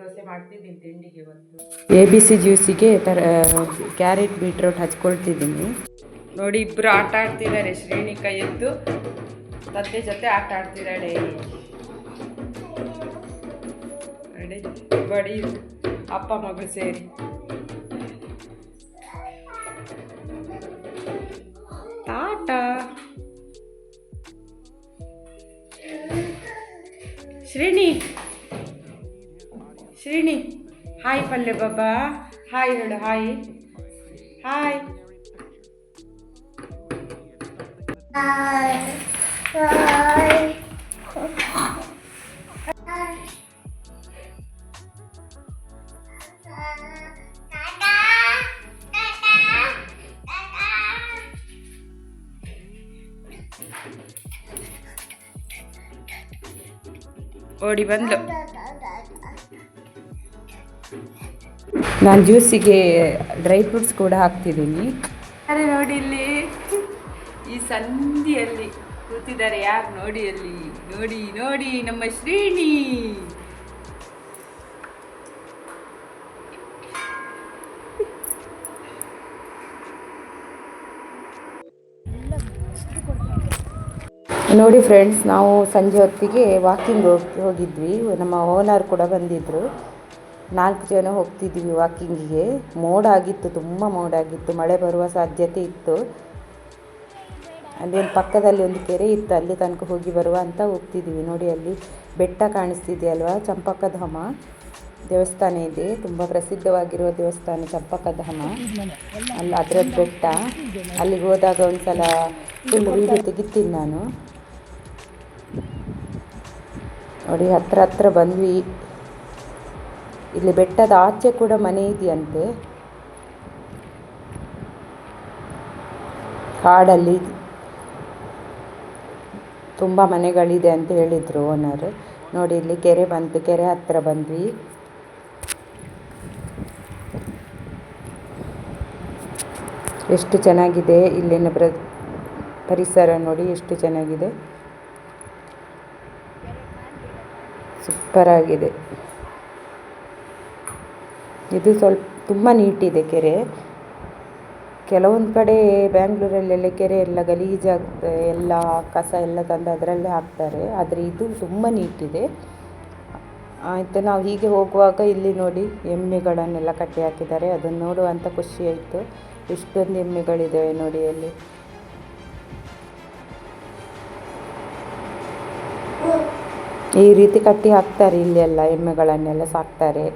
ದೋಸೆ ಮಾಡ್ತಿದ್ದೀನಿ ತಿಂಡಿಗೆ ಇವತ್ತು. ಎ ಬಿ ಸಿ ಜ್ಯೂಸಿಗೆ ತರ ಕ್ಯಾರೆಟ್ ಬೀಟ್ರೋಟ್ ಹಚ್ಕೊಳ್ತಿದ್ದೀನಿ. ನೋಡಿ ಇಬ್ಬರು ಆಟ ಆಡ್ತಿದ್ದಾರೆ ಶ್ರೇಣಿ ಕೈ ಎದ್ದು ತಂದೆ ಜೊತೆ ಆಟ ಆಡ್ತಿದ್ದಾಳೆ. ಬಡಿ ಅಪ್ಪ ಮಗಳು ಸೇರಿ. ಟಾಟಾ. ಶ್ರೇಣಿ ಶ್ರೇಣಿ ಹಾಯ್ ಪಲ್ಲೆ ಬಾಬಾ ಹಾಯ್ ಹೇಳು ಹಾಯ್ ಹಾಯ್ ಓಡಿ ಬಂದ್ಲು ನಾನು ಜ್ಯೂಸಿಗೆ ಡ್ರೈ ಫ್ರೂಟ್ಸ್ ಕೂಡ ಹಾಕ್ತಿದ್ದೀನಿ. ಅರೆ ನೋಡಿ ಇಲ್ಲಿ ಈ ಸಂಧಿಯಲ್ಲಿ ಕೂತಿದ್ದಾರೆ ಯಾರು ನೋಡಿ ಅಲ್ಲಿ? ನೋಡಿ ನೋಡಿ ನಮ್ಮ ಶ್ರೀಣಿ. ನೋಡಿ ಫ್ರೆಂಡ್ಸ್ ನಾವು ಸಂಜೆ ಹೊತ್ತಿಗೆ ವಾಕಿಂಗ್ ಹೋಗಿ ಹೋಗಿದ್ವಿ. ನಮ್ಮ ಓನರ್ ಕೂಡ ಬಂದಿದ್ದರು ನಾಲ್ಕು ಜನ ಹೋಗ್ತಿದ್ವಿ ವಾಕಿಂಗಿಗೆ. ಮೋಡ ಆಗಿತ್ತು ತುಂಬ ಮೋಡ ಆಗಿತ್ತು ಮಳೆ ಬರುವ ಸಾಧ್ಯತೆ ಇತ್ತು. ಅಲ್ಲಿ ಪಕ್ಕದಲ್ಲಿ ಒಂದು ಕೆರೆ ಇತ್ತು, ಅಲ್ಲಿ ತನಕ ಹೋಗಿ ಬರುವ ಅಂತ ಹೋಗ್ತಿದ್ವಿ ನೋಡಿ ಅಲ್ಲಿ ಬೆಟ್ಟ ಕಾಣಿಸ್ತಿದೆಯಲ್ವಾ ಚಂಪಕಧಾಮ ದೇವಸ್ಥಾನ ಇದೆ. ತುಂಬ ಪ್ರಸಿದ್ಧವಾಗಿರುವ ದೇವಸ್ಥಾನ ಚಂಪಕಧಾಮ. ಅಲ್ಲಿ ಅದರ ಬೆಟ್ಟ. ಅಲ್ಲಿಗೆ ಹೋದಾಗ ಒಂದು ಸಲ ಫುಲ್ ವೀಡಿಯೋ ತೆಗಿತೀನಿ ನಾನು. ನೋಡಿ ಹತ್ರ ಹತ್ರ ಬಂದ್ವಿ. ಇಲ್ಲಿ ಬೆಟ್ಟದ ಆಚೆ ಕೂಡ ಮನೆ ಇದೆಯಂತೆ. ಕಾಡಲ್ಲಿ ತುಂಬ ಮನೆಗಳಿದೆ ಅಂತ ಹೇಳಿದರು ಓನರ್. ನೋಡಿ, ಇಲ್ಲಿ ಕೆರೆ ಬಂತು, ಕೆರೆ ಹತ್ರ ಬಂದ್ವಿ. ಎಷ್ಟು ಚೆನ್ನಾಗಿದೆ ಇಲ್ಲಿನ ಪ್ರ, ಪರಿಸರ ನೋಡಿ, ಎಷ್ಟು ಚೆನ್ನಾಗಿದೆ. ಸೂಪರ್ ಆಗಿದೆ ಇದು ಸ್ವಲ್ಪ ತುಂಬ ನೀಟಿದೆ ಕೆರೆ. ಕೆಲವೊಂದು ಕಡೆ ಬ್ಯಾಂಗ್ಳೂರಲ್ಲೆಲ್ಲ ಕೆರೆ ಎಲ್ಲ ಗಲೀಜಾಗ್ತದೆ, ಎಲ್ಲ ಕಸ ಎಲ್ಲ ತಂದು ಅದರಲ್ಲೇ ಹಾಕ್ತಾರೆ. ಆದರೆ ಇದು ತುಂಬ ನೀಟಿದೆ. ಆಯಿತು, ನಾವು ಹೀಗೆ ಹೋಗುವಾಗ ಇಲ್ಲಿ ನೋಡಿ ಎಮ್ಮೆಗಳನ್ನೆಲ್ಲ ಕಟ್ಟಿ ಹಾಕಿದ್ದಾರೆ. ಅದನ್ನು ನೋಡುವಂಥ ಖುಷಿ ಆಯಿತು. ಇಷ್ಟೊಂದು ಎಮ್ಮೆಗಳಿದ್ದಾವೆ ನೋಡಿ ಅಲ್ಲಿ. ಈ ರೀತಿ ಕಟ್ಟಿ ಹಾಕ್ತಾರೆ ಇಲ್ಲಿ ಎಲ್ಲ ಎಮ್ಮೆಗಳನ್ನೆಲ್ಲ ಸಾಕ್ತಾರೆ.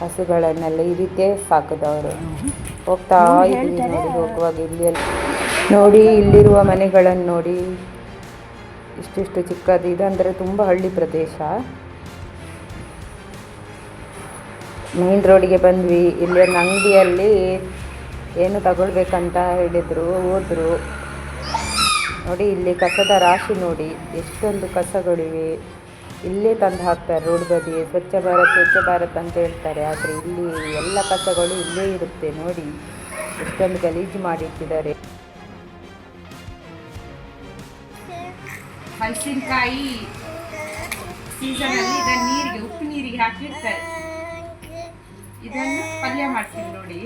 ಹಸುಗಳನ್ನೆಲ್ಲ ಈ ರೀತಿಯೇ ಸಾಕಿದವರು. ಹೋಗ್ತಾ ಇದ್ವಿ ನೋಡಿ ಹೋಗುವಾಗ ಇಲ್ಲಿ ನೋಡಿ ಇಲ್ಲಿರುವ ಮನೆಗಳನ್ನು ನೋಡಿ. ಇಷ್ಟಿಷ್ಟು ಚಿಕ್ಕದು. ಇದಂದರೆ ತುಂಬ ಹಳ್ಳಿ ಪ್ರದೇಶ. ಮೇನ್ ರೋಡಿಗೆ ಬಂದ್ವಿ. ಇಲ್ಲಿ ಒಂದು ಅಂಗಡಿಯಲ್ಲಿ ಏನು ತಗೊಳ್ಬೇಕಂತ ಹೇಳಿದರು ಹೋದರು. ನೋಡಿ ಇಲ್ಲಿ ಕಸದ ರಾಶಿ ನೋಡಿ. ಎಷ್ಟೊಂದು ಕಸಗಳಿವೆ. ಇಲ್ಲೇ ತಂದು ಹಾಕ್ತಾರೆ, ರೋಡ್ ಬದಿ, ಸ್ವಚ್ಛ ಭಾರತ್ ಸ್ವಚ್ಛ ಭಾರತ್ ಅಂತ ಹೇಳ್ತಾರೆ. ಆದರೆ ಇಲ್ಲಿ ಎಲ್ಲ ಕಸಗಳು ಇಲ್ಲೇ ಇರುತ್ತೆ ನೋಡಿ. ಎಷ್ಟೊಂದು ಗಲೀಜು ಮಾಡಿಟ್ಟಿದ್ದಾರೆ. ಹಲಸಿನಕಾಯಿ ಸೀಸನಲ್ಲಿ ಇದನ್ನು ನೀರಿಗೆ, ಉಪ್ಪು ನೀರಿಗೆ ಹಾಕಿರ್ತಾರೆ. ಇದನ್ನು ಪಲ್ಯ ಮಾಡ್ತೀವಿ ನೋಡಿ.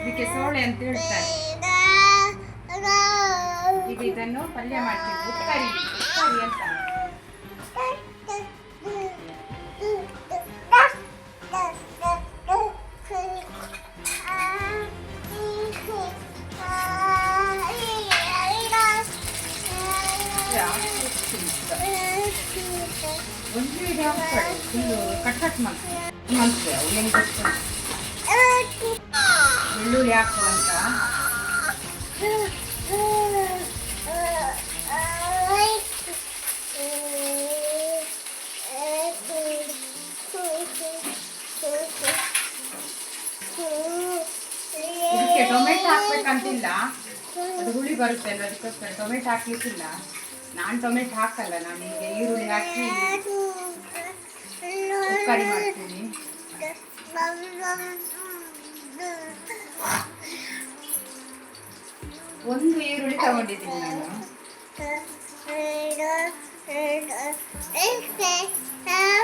ಇದಕ್ಕೆ ಸೋಳೆ ಅಂತ ಹೇಳ್ತಾರೆ. ಇದನ್ನು ಪಲ್ಯ ಮಾಡ್ತೀವಿ. ಉಪ್ಪರಿ ಉಪ್ಪರಿ ಅಂತ. ಇದು ಕಟ್ ಕಟ್ ಮಾಡ್ತೀವಿ ಮಾಡ್ತೇವೆ ಅಂತ ಬೆಳ್ಳುಳ್ಳಿ ಹಾಕುವಂತ ಇದಕ್ಕೆ ಟೊಮೆಟೊ ಹಾಕ್ಬೇಕಂತಿಲ್ಲ. ಅದು ಹುಳಿ ಬರುತ್ತೆ ಅಲ್ಲ, ಅದಕ್ಕೋಸ್ಕರ ಟೊಮೆಟೊ ಹಾಕ್ಲಿಕ್ಕಿಲ್ಲ. ನಾನು ಟೊಮೆಟೊ ಹಾಕಲ್ಲ, ನಾನು ಈರುಳ್ಳಿ ಹಾಕಿ ಉಪ್ಪರಿ ಮಾಡ್ತೀನಿ. ಒಂದು ಈರುಳ್ಳಿ ತಗೊಂಡಿದ್ದೀನಿ ನಾನು.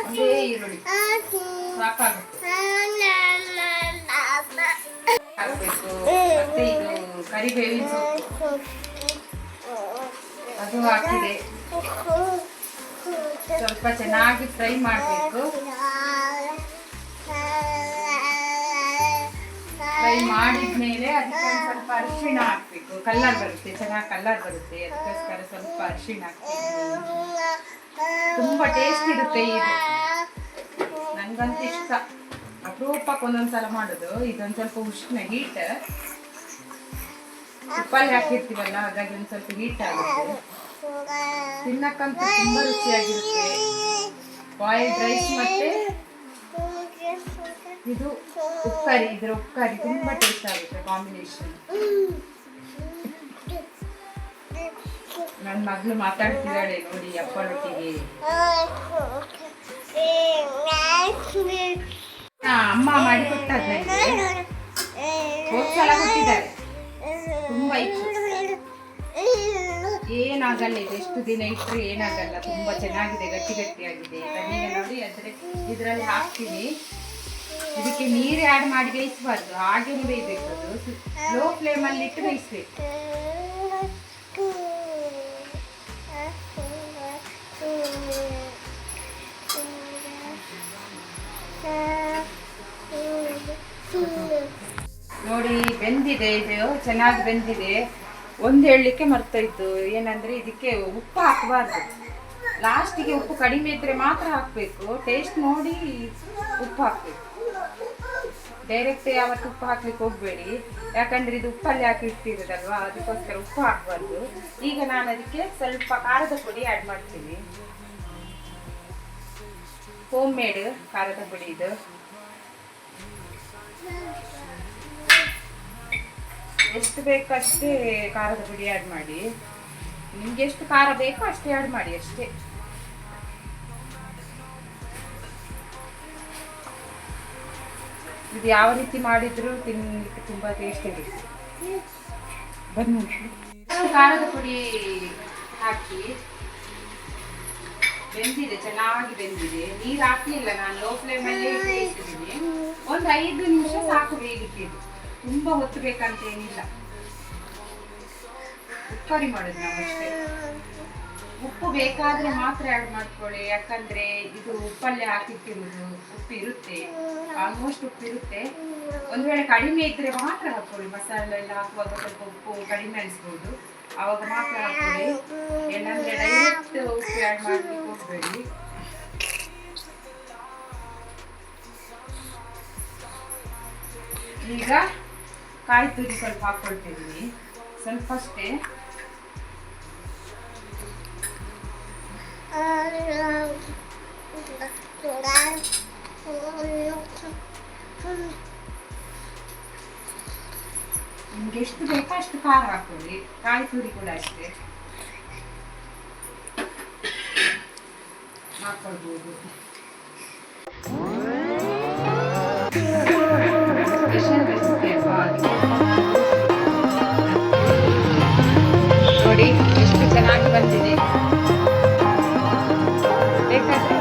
ಒಂದೇ ಈರುಳ್ಳಿ. ಸಾಕಾಗುತ್ತೆ. ಹಾಕ್ಬೇಕು. ಮತ್ತೆ ಇದು ಕರಿಬೇವಿನ ಸೊಪ್ಪು. ಅದು ಹಾಕಿದೆ. ಸ್ವಲ್ಪ ಚೆನ್ನಾಗಿ ಫ್ರೈ ಮಾಡಬೇಕು. ಫ್ರೈ ಮಾಡಿದ್ಮೇಲೆ ಅದಕ್ಕೆ ಸ್ವಲ್ಪ ಅರಿಶಿಣ ಹಾಕ್ಬೇಕು. ಕಲ್ಲರ್ ಬರುತ್ತೆ, ಚೆನ್ನಾಗಿ ಕಲ್ಲರ್ ಬರುತ್ತೆ. ಅದಕ್ಕೋಸ್ಕರ ಸ್ವಲ್ಪ ಅರಿಶಿಣ ಹಾಕ್ಬೇಕು. ತುಂಬಾ ಟೇಸ್ಟ್ ಇರುತ್ತೆ ಇದು. ನನಗಂತೂ ಇಷ್ಟ. ಅಪರೂಪಕ್ಕೆ ಒಂದೊಂದ್ಸಲ ಮಾಡೋದು. ಇದೊಂದು ಸ್ವಲ್ಪ ಉಷ್ಣ ಹೀಟ್ ಉಪ್ಪಲ್ಲಿ ಹಾಕಿರ್ತೀವಲ್ಲ ಹಾಗಾಗಿ ಒಂದು ಸ್ವಲ್ಪ ಹೀಟ್ ಆಗುತ್ತೆ ತಿನ್ನಕ್ಕಂತೂ ತುಂಬಾ ರುಚಿಯಾಗಿರುತ್ತೆ. ಬಾಯ್ಲ್ಡ್ ರೈಸ್ ಮತ್ತೆ ಇದು ಉಪ್ಪರಿ ಇದ್ರ ಉಪ್ಪರಿ ತುಂಬಾ ಟೇಸ್ಟ್ ಆಗುತ್ತೆ ಕಾಂಬಿನೇಷನ್ ನನ್ನ ಮಗಳು ಮಾತಾಡ್ತಿದ್ದಾಳೆ ನೋಡಿ ಅಪ್ಪನೊಟ್ಟಿಗೆ ಅಮ್ಮ ಮಾಡಿ ಸಲ ಕೊಟ್ಟಿದ್ದಾರೆ ಏನಾಗಲ್ಲ ಇದು. ಎಷ್ಟು ದಿನ ಇಟ್ಟರೆ ಏನಾಗಲ್ಲ. ತುಂಬ ಚೆನ್ನಾಗಿದೆ, ಗಟ್ಟಿ ಗಟ್ಟಿಯಾಗಿದೆ. ಈಗ ನೋಡಿ, ಅಂದರೆ ಇದರಲ್ಲಿ ಹಾಕ್ತೀನಿ. ಇದಕ್ಕೆ ನೀರು ಆ್ಯಡ್ ಮಾಡಿ ಬೇಯಿಸಬಾರ್ದು. ಹಾಗೆ ಬೇಯಬೇಕು ಅದು. ಲೋ ಫ್ಲೇಮಲ್ಲಿ ಇಟ್ಟು ಬೇಯಿಸ್ಬೇಕು. ಬೆಂದಿದೆ, ಇದು ಚೆನ್ನಾಗಿ ಬೆಂದಿದೆ. ಒಂದು ಹೇಳಲಿಕ್ಕೆ ಮರ್ತೋಯ್ತು. ಏನಂದ್ರೆ ಇದಕ್ಕೆ ಉಪ್ಪು ಹಾಕಬಾರ್ದು. ಲಾಸ್ಟಿಗೆ ಉಪ್ಪು ಕಡಿಮೆ ಇದ್ರೆ ಮಾತ್ರ ಹಾಕಬೇಕು. ಟೇಸ್ಟ್ ನೋಡಿ ಉಪ್ಪು ಹಾಕಬೇಕು. ಡೈರೆಕ್ಟ್ ಯಾವತ್ತು ಉಪ್ಪು ಹಾಕ್ಲಿಕ್ಕೆ ಹೋಗಬೇಡಿ. ಯಾಕಂದ್ರೆ ಇದು ಉಪ್ಪಲ್ಲಿ ಹಾಕಿ ಇಟ್ಟಿರೋದಲ್ವಾ? ಅದಕ್ಕೋಸ್ಕರ ಉಪ್ಪು ಹಾಕಬಾರ್ದು. ಈಗ ನಾನು ಅದಕ್ಕೆ ಸ್ವಲ್ಪ ಖಾರದ ಪುಡಿ ಆ್ಯಡ್ ಮಾಡ್ತೀನಿ. ಹೋಮ್ ಮೇಡ್ ಖಾರದ ಪುಡಿ ಇದು. ಎಷ್ಟು ಬೇಕು ಅಷ್ಟೇ ಖಾರದ ಪುಡಿ ಆ್ಯಡ್ ಮಾಡಿ. ನಿಮ್ಗೆ ಎಷ್ಟು ಖಾರ ಬೇಕೋ ಅಷ್ಟೇ ಆ್ಯಡ್ ಮಾಡಿ ಅಷ್ಟೇ. ಇದು ಯಾವ ರೀತಿ ಮಾಡಿದ್ರು ತಿನ್ನಲಿಕ್ಕೆ ತುಂಬಾ ಟೇಸ್ಟ್ ಇರುತ್ತೆ ಬನ್ನಿ ಖಾರದ ಪುಡಿ ಹಾಕಿ. ಬೆಂದಿದೆ, ಚೆನ್ನಾಗಿ ಬೆಂದಿದೆ. ನೀರು ಹಾಕ್ಲಿಲ್ಲ ನಾನು ಲೋ ಫ್ಲೇಮಲ್ಲೇ ಒಂದು ಐದು ನಿಮಿಷ ಸಾಕು ಬೇಯಲಿಕ್ಕೆ ಇದು ತುಂಬಾ ಹೊತ್ತು ಬೇಕಂತ ಏನಿಲ್ಲ. ಉಪ್ಪರಿ ಮಾಡೋದು ನಾವು ಅಷ್ಟೇ. ಉಪ್ಪು ಬೇಕಾದ್ರೆ ಮಾತ್ರ ಆ್ಯಡ್ ಮಾಡ್ಕೊಳ್ಳಿ. ಯಾಕಂದ್ರೆ ಇದು ಉಪ್ಪಲ್ಲೇ ಹಾಕಿಟ್ಟಿರುವುದು. ಉಪ್ಪು ಇರುತ್ತೆ. ಆಲ್ಮೋಸ್ಟ್ ಉಪ್ಪು ಇರುತ್ತೆ. ಒಂದ್ ವೇಳೆ ಕಡಿಮೆ ಇದ್ರೆ ಮಾತ್ರ ಹಾಕೊಳ್ಳಿ ಮಸಾಲೆ ಎಲ್ಲ ಹಾಕುವಾಗ ಸ್ವಲ್ಪ ಉಪ್ಪು ಕಡಿಮೆ ಅನಿಸ್ಬೋದು. ಅವಾಗ ಮಾತ್ರ ಹಾಕೊಳ್ಳಿ ಏನಂದ್ರೆ ಡೈರೆಕ್ಟ್ ಉಪ್ಪು ಆ್ಯಡ್ ಮಾಡ್ಲಿಕ್ಕೆ ಹೋಗ್ಬೇಡಿ. ಈಗ ಕಾಯಿ ತುರಿ ಸ್ವಲ್ಪ ಹಾಕೊಳ್ತಿದ್ದೀನಿ ಸ್ವಲ್ಪ ಅಷ್ಟೇ. ನಿಮ್ಗೆ ಎಷ್ಟು ಬೇಕೋ ಅಷ್ಟು ಖಾರ ಹಾಕೊಳ್ಳಿ ಕಾಯಿ ತುರಿ ಕೂಡ ಅಷ್ಟೇ. ಹಾಕೊಳ್ಬೋದು ನೋಡಿ ಎಷ್ಟು ಚೆನ್ನಾಗಿ ಬಂದಿದೆ ಬೇಕಾದ್ರೆ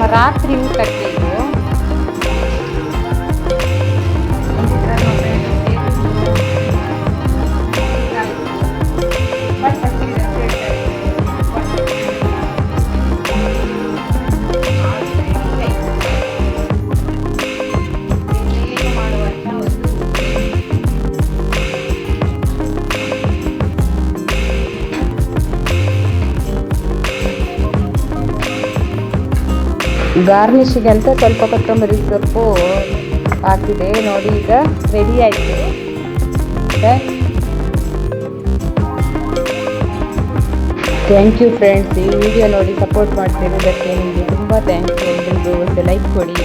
ನೋಡಿ, ಈ ಗಾರ್ನಿಷಿಗೆ ಅಂತ ಸ್ವಲ್ಪ ಕೊತ್ತಂಬರಿ ಸೊಪ್ಪು ಹಾಕಿದೆ. ನೋಡಿ ಈಗ ರೆಡಿ ಆಯಿತು. ಥ್ಯಾಂಕ್ ಯು ಫ್ರೆಂಡ್ಸ್ ಈ ವಿಡಿಯೋ ನೋಡಿ ಸಪೋರ್ಟ್ ಮಾಡ್ತಿರೋದಕ್ಕೆ ನಿಮಗೆ ತುಂಬ ಥ್ಯಾಂಕ್ಸ್ ಎಲ್ರಿಗೂ ಒಂದು ಲೈಕ್ ಕೊಡಿ.